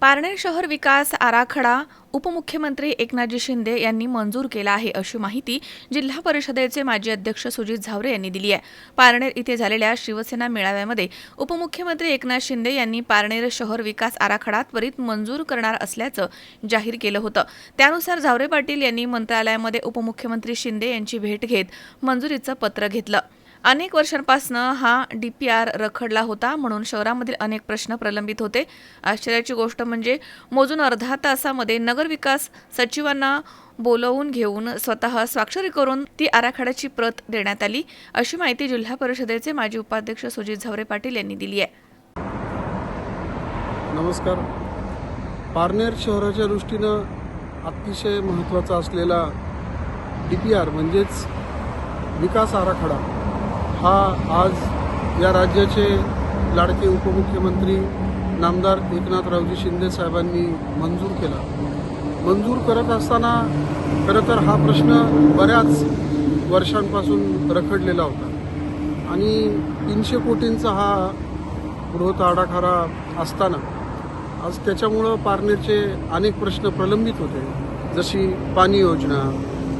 पारनेर शहर विकास आराखडा उपमुख्यमंत्री एकनाथजी शिंदे यांनी मंजूर केला आहे अशी माहिती जिल्हा परिषदेचे माजी अध्यक्ष सुजित झावरे यांनी दिली आहे. पारनेर इथे झालेल्या शिवसेना मेळाव्यामध्ये उपमुख्यमंत्री एकनाथ शिंदे यांनी पारनेर शहर विकास आराखडा त्वरित मंजूर करणार असल्याचं जाहीर केलं होतं. त्यानुसार झावरे पाटील यांनी मंत्रालयामध्ये उपमुख्यमंत्री शिंदे यांची भेट घेत मंजुरीचं पत्र घेतलं. अनेक वर्षांपासून हा डी पी आर रखडला होता म्हणून शहरामधील अनेक प्रश्न प्रलंबित होते. आश्चर्याची गोष्ट म्हणजे मोजून अर्धा तासामध्ये नगरविकास सचिवांना बोलवून घेऊन स्वतः स्वाक्षरी करून ती आराखड्याची प्रत देण्यात आली. अशी माहिती जिल्हा परिषदेचे माजी उपाध्यक्ष सुजित झावरे पाटील यांनी दिली आहे. नमस्कार. पारनेर शहराच्या दृष्टीनं अतिशय महत्त्वाचा असलेला डी पी आर म्हणजेच विकास आराखडा हा आज या राज्याचे लाडके उपमुख्यमंत्री नामदार एकनाथरावजी शिंदे साहेबांनी मंजूर केला. मंजूर करत असताना खरं तर हा प्रश्न बऱ्याच वर्षांपासून रखडलेला होता. आणि तीनशे कोटींचा हा बृहत आडाखारा असताना आज त्याच्यामुळं पारनेरचे अनेक प्रश्न प्रलंबित होते. जशी पाणी योजना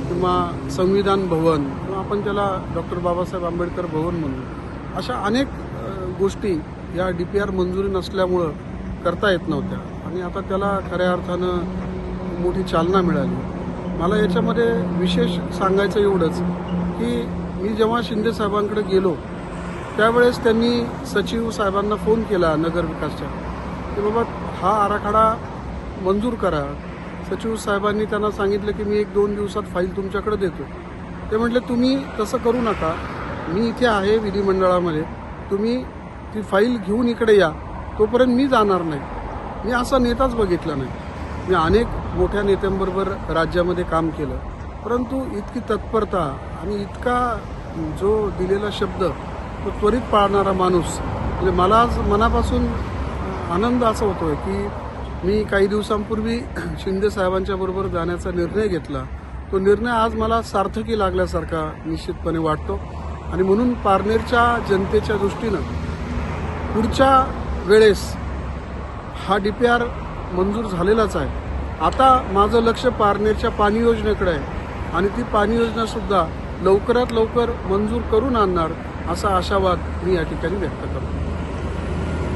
किंवा संविधान भवन किंवा आपण त्याला डॉक्टर बाबासाहेब आंबेडकर भवन म्हणू अशा अनेक गोष्टी या डी पी आर मंजुरी नसल्यामुळं करता येत नव्हत्या. आणि आता त्याला खऱ्या अर्थानं मोठी चालना मिळाली. मला याच्यामध्ये विशेष सांगायचं एवढंच की मी जेव्हा शिंदे साहेबांकडे गेलो त्यावेळेस त्यांनी सचिव साहेबांना फोन केला नगरविकासच्या की बाबा हा आराखडा मंजूर करा. सचिव साहेबांनी त्यांना सांगितलं की मी एक दोन दिवसात फाईल तुमच्याकडे देतो. ते म्हटले तुम्ही तसं करू नका. मी इथे आहे विधिमंडळामध्ये तुम्ही ती फाईल घेऊन इकडे या. तोपर्यंत मी जाणार नाही. मी असा नेताच बघितला नाही. मी अनेक मोठ्या नेत्यांबरोबर राज्यामध्ये काम केलं. परंतु इतकी तत्परता आणि इतका जो दिलेला शब्द तो त्वरित पाळणारा माणूस म्हणजे मला आज मनापासून आनंद असा होतो आहे की मी काही दिवसांपूर्वी शिंदे साहेबांच्या बरोबर जाण्याचा निर्णय घेतला. तो निर्णय आज मला सार्थकी लागल्यासारखा निश्चितपणे वाटतो. आणि म्हणून पारनेरच्या जनतेच्या दृष्टीनं पुढच्या वेळेस हा डी पी आर मंजूर झालेलाच आहे. आता माझं लक्ष पारनेरच्या पाणी योजनेकडे आहे. आणि ती पाणी योजनासुद्धा लवकरात लवकर मंजूर करून आणणार असा आशावाद मी या ठिकाणी व्यक्त करतो.